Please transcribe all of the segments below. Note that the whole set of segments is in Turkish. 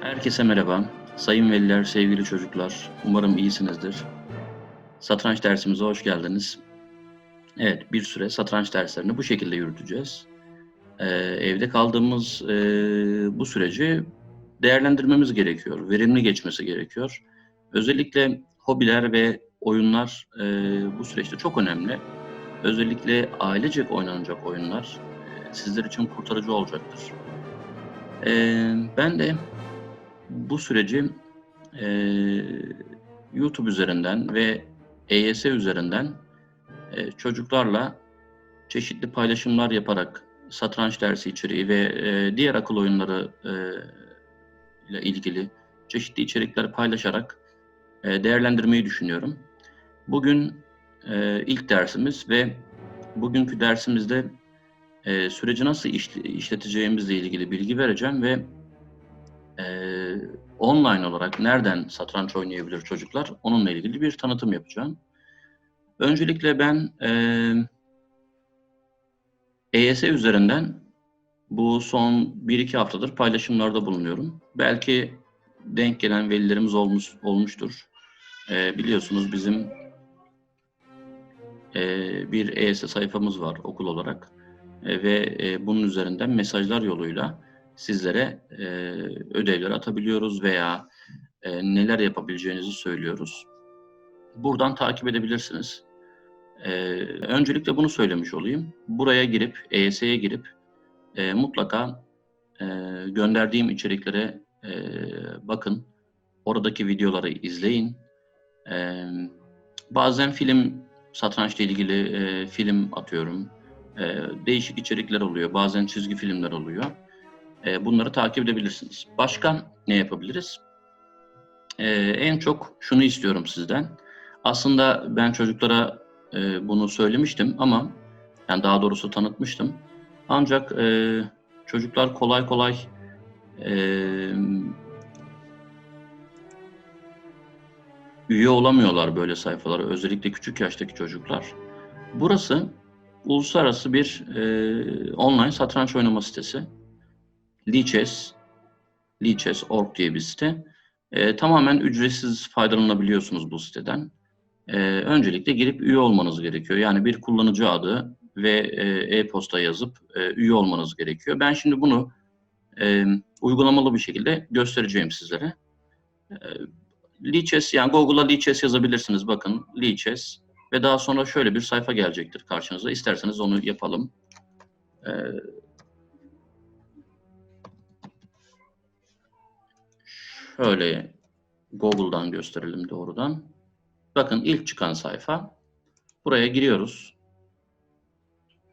Herkese merhaba. Sayın veliler, sevgili çocuklar. Umarım iyisinizdir. Satranç dersimize hoş geldiniz. Evet, bir süre satranç derslerini bu şekilde yürüteceğiz. Ee, evde kaldığımız e, bu süreci değerlendirmemiz gerekiyor. Verimli geçmesi gerekiyor. Özellikle hobiler ve oyunlar e, bu süreçte çok önemli. Özellikle ailecek oynanacak oyunlar e, sizler için kurtarıcı olacaktır. E, ben de bu süreci e, YouTube üzerinden ve EYS üzerinden e, çocuklarla çeşitli paylaşımlar yaparak satranç dersi içeriği ve e, diğer akıl oyunları e, ile ilgili çeşitli içerikler paylaşarak e, değerlendirmeyi düşünüyorum. Bugün e, ilk dersimiz ve bugünkü dersimizde e, süreci nasıl işle- işleteceğimizle ilgili bilgi vereceğim ve e, online olarak nereden satranç oynayabilir çocuklar onunla ilgili bir tanıtım yapacağım. Öncelikle ben e, EYS üzerinden bu son 1-2 haftadır paylaşımlarda bulunuyorum. Belki denk gelen velilerimiz olmuş olmuştur. E, biliyorsunuz bizim e, bir EYS sayfamız var okul olarak E, ve e, bunun üzerinden mesajlar yoluyla sizlere e, ödevler atabiliyoruz veya e, neler yapabileceğinizi söylüyoruz. Buradan takip edebilirsiniz. E, öncelikle bunu söylemiş olayım. Buraya girip, EYS'ye girip e, mutlaka e, gönderdiğim içeriklere e, bakın. Oradaki videoları izleyin. E, bazen film, satrançla ilgili e, film atıyorum. E, değişik içerikler oluyor. Bazen çizgi filmler oluyor. E, bunları takip edebilirsiniz. Başka ne yapabiliriz? E, en çok şunu istiyorum sizden. Aslında ben çocuklara e, bunu söylemiştim ama yani daha doğrusu tanıtmıştım. Ancak e, çocuklar kolay kolay e, üye olamıyorlar böyle sayfalara. Özellikle küçük yaştaki çocuklar. Burası uluslararası bir e, online satranç oynama sitesi. Lichess, Lichess.org diye bir site. E, tamamen ücretsiz faydalanabiliyorsunuz bu siteden. E, öncelikle girip üye olmanız gerekiyor. Yani bir kullanıcı adı ve e, e-posta yazıp e, üye olmanız gerekiyor. Ben şimdi bunu e, uygulamalı bir şekilde göstereceğim sizlere. E, Lichess yani Google'a Lichess yazabilirsiniz. Bakın Lichess ve daha sonra şöyle bir sayfa gelecektir karşınıza. İsterseniz onu yapalım. E, Şöyle Google'dan gösterelim doğrudan. Bakın ilk çıkan sayfa. Buraya giriyoruz.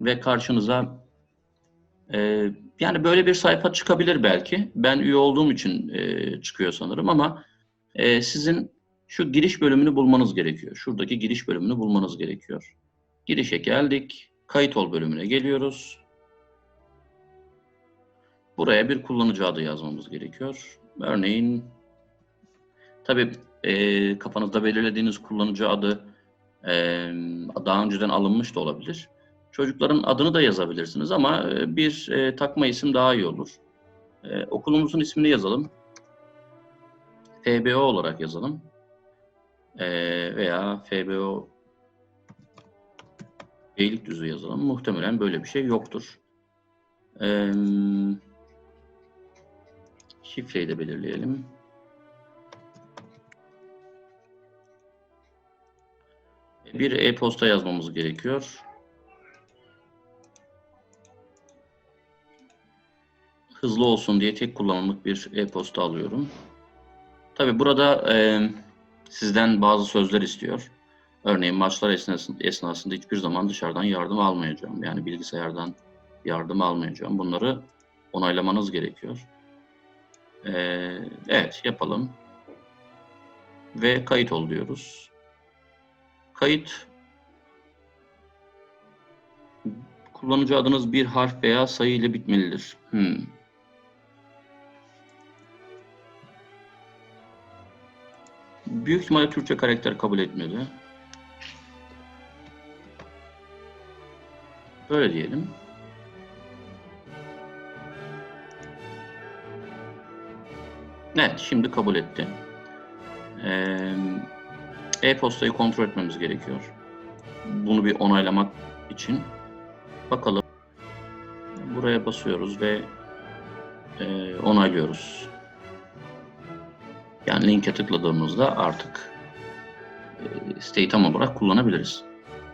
Ve karşınıza e, yani böyle bir sayfa çıkabilir belki. Ben üye olduğum için e, çıkıyor sanırım ama e, sizin şu giriş bölümünü bulmanız gerekiyor. Şuradaki giriş bölümünü bulmanız gerekiyor. Girişe geldik. Kayıt ol bölümüne geliyoruz. Buraya bir kullanıcı adı yazmamız gerekiyor. Örneğin tabii e, kafanızda belirlediğiniz kullanıcı adı e, daha önceden alınmış da olabilir. Çocukların adını da yazabilirsiniz ama e, bir e, takma isim daha iyi olur. E, okulumuzun ismini yazalım. FBO olarak yazalım. E, veya FBO Beylikdüzü yazalım. Muhtemelen böyle bir şey yoktur. Eee Şifreyi de belirleyelim. Bir e-posta yazmamız gerekiyor. Hızlı olsun diye tek kullanımlık bir e-posta alıyorum. Tabi burada e, sizden bazı sözler istiyor. Örneğin maçlar esnasında, esnasında hiçbir zaman dışarıdan yardım almayacağım. Yani bilgisayardan yardım almayacağım. Bunları onaylamanız gerekiyor. Ee, evet yapalım. Ve kayıt ol diyoruz. Kayıt kullanıcı adınız bir harf veya sayı ile bitmelidir. Hmm. Büyük ihtimalle Türkçe karakter kabul etmedi. Böyle diyelim. Evet, şimdi kabul etti. Ee, E-postayı kontrol etmemiz gerekiyor. Bunu bir onaylamak için. Bakalım. Buraya basıyoruz ve e, onaylıyoruz. Yani linke tıkladığımızda artık e, siteyi tam olarak kullanabiliriz.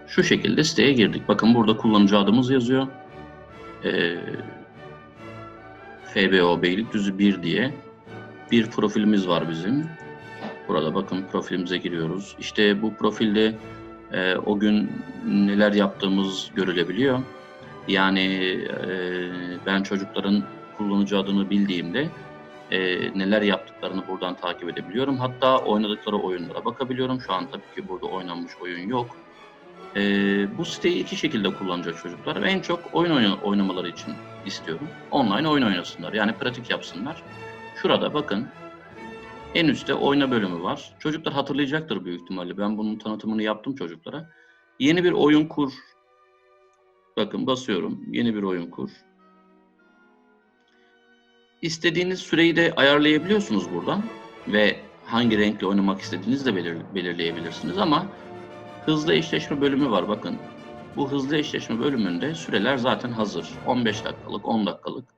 Şu şekilde siteye girdik. Bakın burada kullanıcı adımız yazıyor. E, FBO Beylikdüzü 1 diye bir profilimiz var bizim. Burada bakın profilimize giriyoruz. İşte bu profilde e, o gün neler yaptığımız görülebiliyor. Yani e, ben çocukların kullanıcı adını bildiğimde e, neler yaptıklarını buradan takip edebiliyorum. Hatta oynadıkları oyunlara bakabiliyorum. Şu an tabii ki burada oynanmış oyun yok. E, bu siteyi iki şekilde kullanacak çocuklar. En çok oyun oyna- oynamaları için istiyorum. Online oyun oynasınlar. Yani pratik yapsınlar. Şurada bakın en üstte oyna bölümü var. Çocuklar hatırlayacaktır büyük ihtimalle. Ben bunun tanıtımını yaptım çocuklara. Yeni bir oyun kur. Bakın basıyorum. Yeni bir oyun kur. İstediğiniz süreyi de ayarlayabiliyorsunuz buradan. Ve hangi renkle oynamak istediğinizi de belir- belirleyebilirsiniz. Ama hızlı eşleşme bölümü var. Bakın bu hızlı eşleşme bölümünde süreler zaten hazır. 15 dakikalık, 10 dakikalık.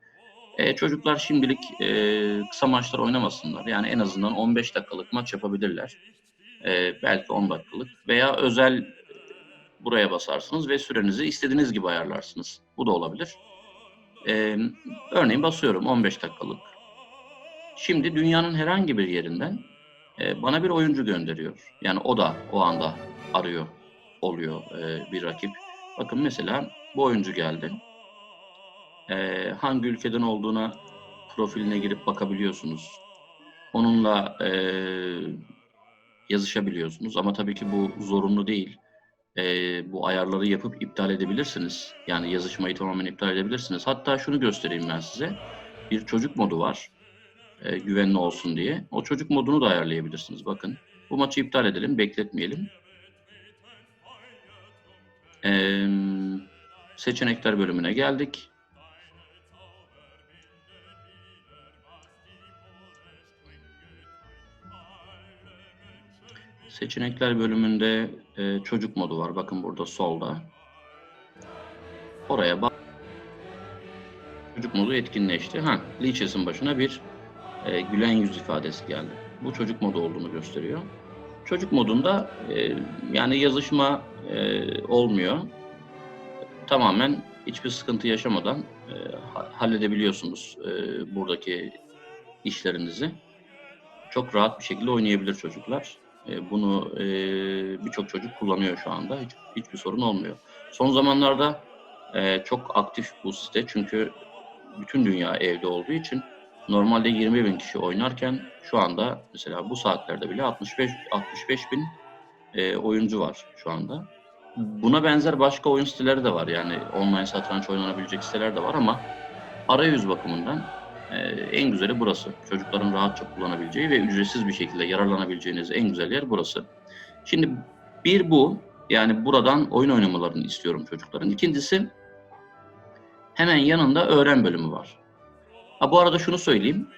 E, çocuklar şimdilik e, kısa maçlar oynamasınlar. Yani en azından 15 dakikalık maç yapabilirler. E, belki 10 dakikalık. Veya özel buraya basarsınız ve sürenizi istediğiniz gibi ayarlarsınız. Bu da olabilir. E, örneğin basıyorum 15 dakikalık. Şimdi dünyanın herhangi bir yerinden e, bana bir oyuncu gönderiyor. Yani o da o anda arıyor, oluyor e, bir rakip. Bakın mesela bu oyuncu geldi. E, hangi ülkeden olduğuna profiline girip bakabiliyorsunuz. Onunla e, yazışabiliyorsunuz ama tabii ki bu zorunlu değil. E, bu ayarları yapıp iptal edebilirsiniz. Yani yazışmayı tamamen iptal edebilirsiniz. Hatta şunu göstereyim ben size. Bir çocuk modu var. E, güvenli olsun diye. O çocuk modunu da ayarlayabilirsiniz. Bakın. Bu maçı iptal edelim. Bekletmeyelim. E, seçenekler bölümüne geldik. Seçenekler bölümünde e, çocuk modu var. Bakın burada solda. Oraya bak. Çocuk modu etkinleşti. Ha, Leeches'in başına bir e, gülen yüz ifadesi geldi. Bu çocuk modu olduğunu gösteriyor. Çocuk modunda e, yani yazışma e, olmuyor. Tamamen hiçbir sıkıntı yaşamadan e, ha- halledebiliyorsunuz e, buradaki işlerinizi. Çok rahat bir şekilde oynayabilir çocuklar. E, bunu e, birçok çocuk kullanıyor şu anda. Hiç, hiçbir sorun olmuyor. Son zamanlarda e, çok aktif bu site çünkü bütün dünya evde olduğu için normalde 20 bin kişi oynarken şu anda mesela bu saatlerde bile 65 65 bin oyuncu var şu anda. Buna benzer başka oyun siteleri de var yani online satranç oynanabilecek siteler de var ama arayüz bakımından ee, en güzeli burası. Çocukların rahatça kullanabileceği ve ücretsiz bir şekilde yararlanabileceğiniz en güzel yer burası. Şimdi bir bu, yani buradan oyun oynamalarını istiyorum çocukların. İkincisi hemen yanında öğren bölümü var. Ha, bu arada şunu söyleyeyim.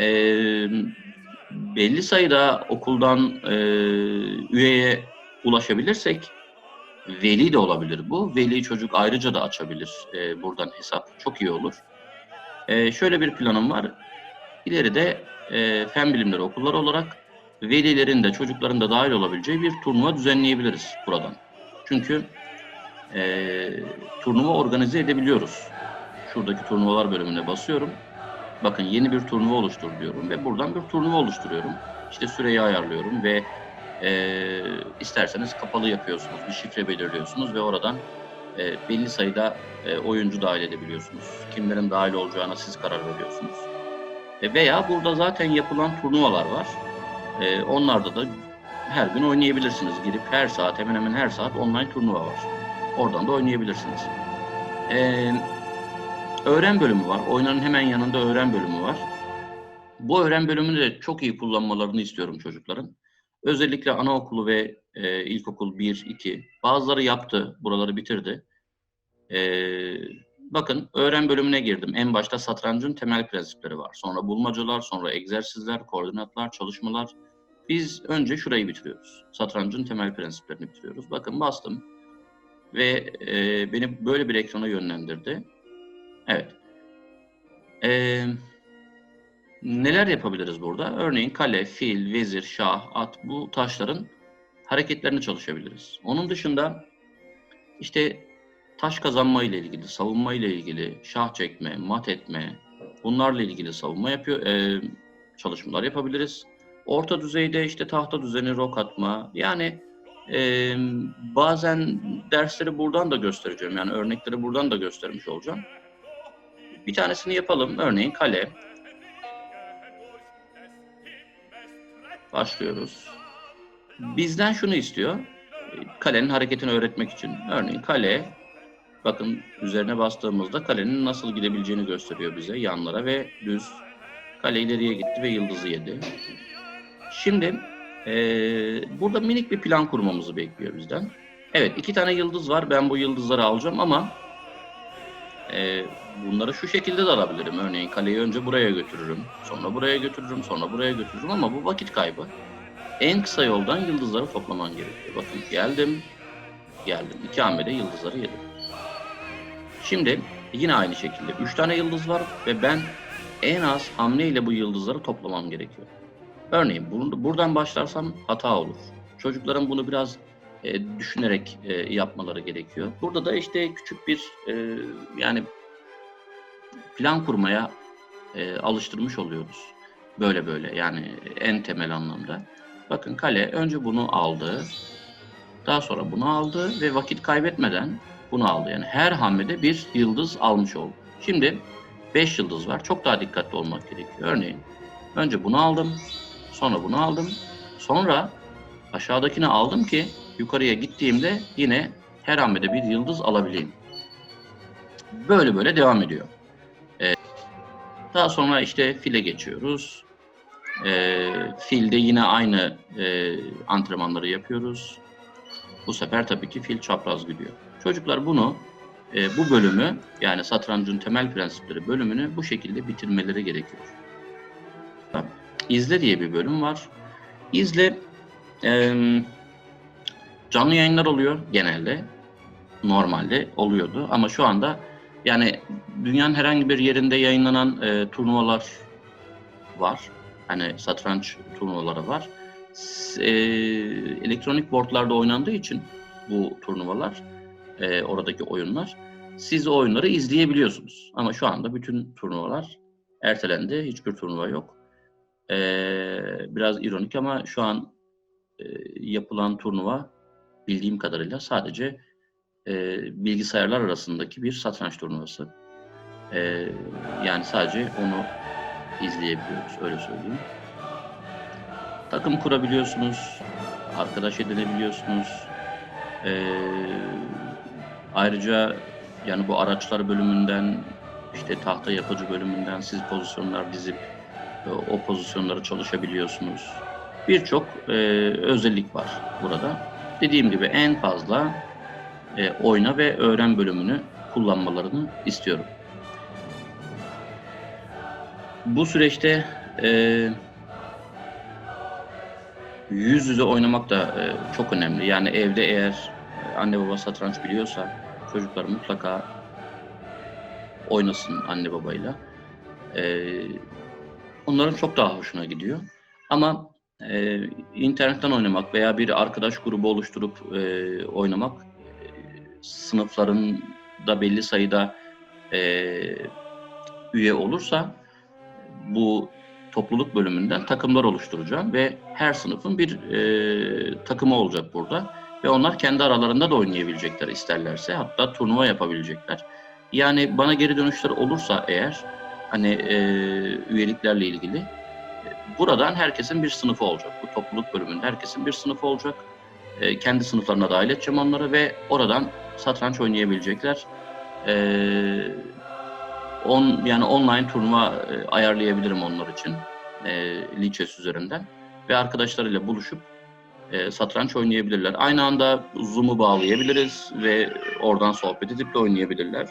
Ee, belli sayıda okuldan e, üyeye ulaşabilirsek veli de olabilir bu. Veli çocuk ayrıca da açabilir e, buradan hesap. Çok iyi olur. Ee, şöyle bir planım var. İleride e, fen bilimleri okulları olarak velilerin de çocukların da dahil olabileceği bir turnuva düzenleyebiliriz buradan. Çünkü e, turnuva organize edebiliyoruz. Şuradaki turnuvalar bölümüne basıyorum. Bakın yeni bir turnuva oluştur diyorum ve buradan bir turnuva oluşturuyorum. İşte süreyi ayarlıyorum ve e, isterseniz kapalı yapıyorsunuz, bir şifre belirliyorsunuz ve oradan e, belli sayıda e, oyuncu dahil edebiliyorsunuz. Kimlerin dahil olacağına siz karar veriyorsunuz. E, veya burada zaten yapılan turnuvalar var. E, onlarda da her gün oynayabilirsiniz. Girip her saat hemen hemen her saat online turnuva var. Oradan da oynayabilirsiniz. E, öğren bölümü var. Oyunun hemen yanında öğren bölümü var. Bu öğren bölümünü de çok iyi kullanmalarını istiyorum çocukların. Özellikle anaokulu ve e, ilkokul 1, 2. Bazıları yaptı, buraları bitirdi. E, Bakın öğren bölümüne girdim. En başta satrancın temel prensipleri var. Sonra bulmacalar, sonra egzersizler, koordinatlar, çalışmalar. Biz önce şurayı bitiriyoruz. Satrancın temel prensiplerini bitiriyoruz. Bakın bastım ve e, beni böyle bir ekrana yönlendirdi. Evet. E, neler yapabiliriz burada? Örneğin kale, fil, vezir, şah, at bu taşların hareketlerini çalışabiliriz. Onun dışında işte taş kazanma ile ilgili, savunma ile ilgili, şah çekme, mat etme, bunlarla ilgili savunma yapıyor, e, çalışmalar yapabiliriz. Orta düzeyde işte tahta düzeni, rok atma, yani e, bazen dersleri buradan da göstereceğim, yani örnekleri buradan da göstermiş olacağım. Bir tanesini yapalım, örneğin kale. Başlıyoruz. Bizden şunu istiyor, kalenin hareketini öğretmek için. Örneğin kale, bakın üzerine bastığımızda kalenin nasıl gidebileceğini gösteriyor bize yanlara ve düz. Kale ileriye gitti ve yıldızı yedi. Şimdi eee, burada minik bir plan kurmamızı bekliyor bizden. Evet iki tane yıldız var. Ben bu yıldızları alacağım ama eee, bunları şu şekilde de alabilirim. Örneğin kaleyi önce buraya götürürüm. Sonra buraya götürürüm. Sonra buraya götürürüm ama bu vakit kaybı. En kısa yoldan yıldızları toplaman gerekiyor. Bakın geldim, geldim. İki hamlede yıldızları yedim. Şimdi yine aynı şekilde 3 tane yıldız var ve ben en az hamle ile bu yıldızları toplamam gerekiyor. Örneğin bur- buradan başlarsam hata olur. Çocukların bunu biraz e, düşünerek e, yapmaları gerekiyor. Burada da işte küçük bir e, yani plan kurmaya e, alıştırmış oluyoruz. Böyle böyle yani en temel anlamda. Bakın kale önce bunu aldı. Daha sonra bunu aldı ve vakit kaybetmeden bunu aldı. Yani her hamlede bir yıldız almış oldu. Şimdi 5 yıldız var. Çok daha dikkatli olmak gerekiyor. Örneğin önce bunu aldım. Sonra bunu aldım. Sonra aşağıdakini aldım ki yukarıya gittiğimde yine her hamlede bir yıldız alabileyim. Böyle böyle devam ediyor. Ee, daha sonra işte file geçiyoruz. Ee, filde yine aynı e, antrenmanları yapıyoruz. Bu sefer tabii ki fil çapraz gidiyor. Çocuklar bunu e, bu bölümü yani satrancın temel prensipleri bölümünü bu şekilde bitirmeleri gerekiyor. İzle diye bir bölüm var. İzle e, canlı yayınlar oluyor genelde. Normalde oluyordu ama şu anda yani dünyanın herhangi bir yerinde yayınlanan e, turnuvalar var. Hani satranç turnuvaları var. E, elektronik boardlarda oynandığı için bu turnuvalar, e, oradaki oyunlar, siz o oyunları izleyebiliyorsunuz. Ama şu anda bütün turnuvalar ertelendi. Hiçbir turnuva yok. E, biraz ironik ama şu an e, yapılan turnuva bildiğim kadarıyla sadece e, bilgisayarlar arasındaki bir satranç turnuvası. E, yani sadece onu izleyebiliyoruz, öyle söyleyeyim. Takım kurabiliyorsunuz, arkadaş edinebiliyorsunuz. Ee, ayrıca yani bu araçlar bölümünden, işte tahta yapıcı bölümünden siz pozisyonlar dizip e, o pozisyonları çalışabiliyorsunuz. Birçok e, özellik var burada. Dediğim gibi en fazla e, oyna ve öğren bölümünü kullanmalarını istiyorum. Bu süreçte e, yüz yüze oynamak da e, çok önemli. Yani evde eğer e, anne baba satranç biliyorsa çocuklar mutlaka oynasın anne babayla. E, onların çok daha hoşuna gidiyor. Ama e, internetten oynamak veya bir arkadaş grubu oluşturup e, oynamak e, sınıfların da belli sayıda e, üye olursa bu topluluk bölümünden takımlar oluşturacağım ve her sınıfın bir e, takımı olacak burada ve onlar kendi aralarında da oynayabilecekler isterlerse hatta turnuva yapabilecekler. Yani bana geri dönüşler olursa eğer hani e, üyeliklerle ilgili buradan herkesin bir sınıfı olacak. Bu topluluk bölümünde herkesin bir sınıfı olacak. E, kendi sınıflarına dahil edeceğim onları ve oradan satranç oynayabilecekler. Eee on yani online turnuva e, ayarlayabilirim onlar için e, Lichess üzerinden ve arkadaşlarıyla buluşup e, satranç oynayabilirler. Aynı anda Zoom'u bağlayabiliriz ve oradan sohbet edip de oynayabilirler.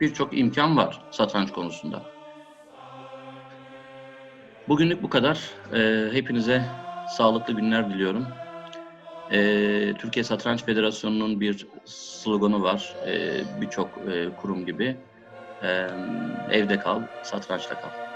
birçok imkan var satranç konusunda. Bugünlük bu kadar. Ee, hepinize sağlıklı günler diliyorum. Ee, Türkiye Satranç Federasyonu'nun bir sloganı var. Ee, birçok e, kurum gibi. Ee, evde kal, satrançta kal.